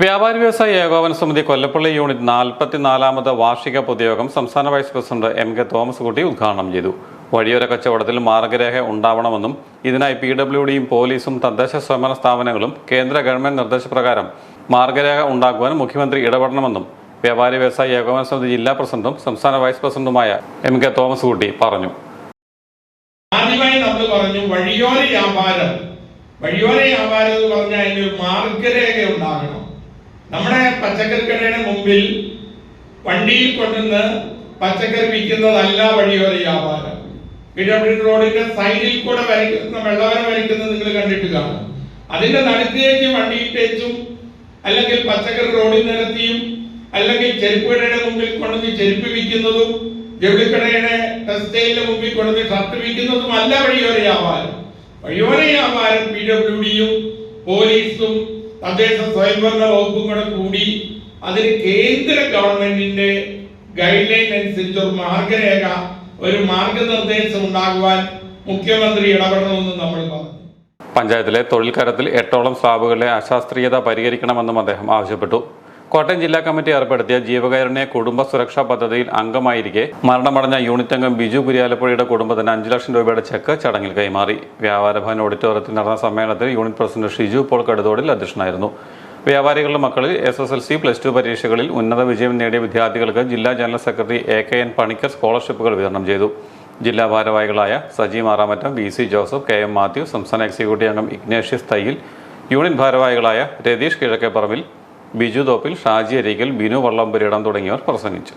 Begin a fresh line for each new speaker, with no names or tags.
വ്യാപാരി വ്യവസായ ഏകോപന സമിതി കൊല്ലപ്പള്ളി യൂണിറ്റ് നാൽപ്പത്തിനാലാമത് വാർഷിക പൊതുയോഗം സംസ്ഥാന vice president M K Thomas Kutty ഉദ്ഘാടനം ചെയ്തു. വഴിയോര കച്ചവടത്തിൽ മാർഗരേഖ ഉണ്ടാവണമെന്നും ഇതിനായി പി ഡബ്ല്യു ഡിയും പോലീസും തദ്ദേശ സ്വയംഭരണ സ്ഥാപനങ്ങളും കേന്ദ്ര ഗവൺമെന്റ് നിർദ്ദേശപ്രകാരം മാർഗരേഖ ഉണ്ടാക്കുവാൻ മുഖ്യമന്ത്രി ഇടപെടണമെന്നും വ്യാപാരി വ്യവസായ ഏകോപന സമിതി ജില്ലാ പ്രസിഡന്റും സംസ്ഥാന വൈസ് പ്രസിഡന്റുമായ എം കെ തോമസ് കുട്ടി പറഞ്ഞു.
പറഞ്ഞു വഴിയോര വ്യാപാരം. വഴിയോര വ്യാപാരം എന്ന് പറഞ്ഞാൽ അതിന് മാർഗരേഖ ഉണ്ടാകണം. നമ്മുടെ പച്ചക്കറി കടയുടെ മുമ്പിൽ വണ്ടിയിൽ കൊണ്ടുവന്ന് പച്ചക്കറി വിൽക്കുന്നതല്ല വഴിയോര വ്യാപാരം. പിഴപ്പിടി റോഡിന്റെ സൈഡിൽ കൂടെ വരയ്ക്കുന്ന വെള്ളവര വരയ്ക്കുന്നത് നിങ്ങൾ കണ്ടിട്ട് കാണും. അതിന്റെ നടുക്കേക്ക് വണ്ടിയിട്ടേച്ചും അല്ലെങ്കിൽ പച്ചക്കറി റോഡിൽ നിരത്തിയും അല്ലെങ്കിൽ ചെരുപ്പ് കടയുടെ മുമ്പിൽ കൊണ്ടുവന്ന് ചെരുപ്പ് വിൽക്കുന്നതും ജൗളിക്കടയുടെ ടെക്സ്റ്റൈലിന്റെ മുമ്പിൽ കൊണ്ടുവന്ന് ഷർട്ട് വിൽക്കുന്നതും അല്ല വഴിയോര വ്യാപാരം. വഴിയോര വ്യാപാരം പി ഡബ്ല്യു ഡിയും പോലീസും തദ്ദേശ സ്വയംഭരണ വകുപ്പും കൂടെ കൂടി അതിന് കേന്ദ്ര ഗവൺമെന്റിന്റെ ഗൈഡ് ലൈൻ അനുസരിച്ച് ഒരു മാർഗരേഖ ഒരു മാർഗനിർദ്ദേശം ഉണ്ടാകുവാൻ മുഖ്യമന്ത്രി ഇടപെടണമെന്ന് നമ്മൾ പറഞ്ഞു.
പഞ്ചായത്തിലെ തൊഴിൽക്കാരത്തിൽ എട്ടോളം സ്ലാബുകളിലെ അശാസ്ത്രീയത പരിഹരിക്കണമെന്നും അദ്ദേഹം ആവശ്യപ്പെട്ടു. കോട്ടയം ജില്ലാ കമ്മിറ്റി ഏർപ്പെടുത്തിയ ജീവകാരുണ്യ കുടുംബ സുരക്ഷാ പദ്ധതിയിൽ അംഗമായിരിക്കെ മരണമടഞ്ഞ യൂണിറ്റ് അംഗം ബിജു കുര്യാലപ്പുഴയുടെ കുടുംബത്തിന് അഞ്ചു ലക്ഷം രൂപയുടെ ചെക്ക് ചടങ്ങിൽ കൈമാറി. വ്യാപാര ഭവൻ ഓഡിറ്റോറിയത്തിൽ നടന്ന സമ്മേളനത്തിൽ unit president Shiju Paul Kaduthodil അധ്യക്ഷനായിരുന്നു. വ്യാപാരികളുടെ മക്കളിൽ S S L C plus two പരീക്ഷകളിൽ ഉന്നത വിജയം നേടിയ വിദ്യാർത്ഥികൾക്ക് ജില്ലാ general secretary A K N Panicker സ്കോളർഷിപ്പുകൾ വിതരണം ചെയ്തു. ജില്ലാ ഭാരവാഹികളായ Saji Maramattam V C Joseph K M Mathew സംസ്ഥാന എക്സിക്യൂട്ടീവ് അംഗം ഇഗ്നേഷ്യസ് തയ്യിൽ യൂണിറ്റ് ഭാരവാഹികളായ രതീഷ് കിഴക്കേപ്പറമ്പിൽ ബിജു തോപ്പിൽ ഷാജി അരികിൽ ബിനു വള്ളംപുരിയിടം തുടങ്ങിയവർ പ്രസംഗിച്ചു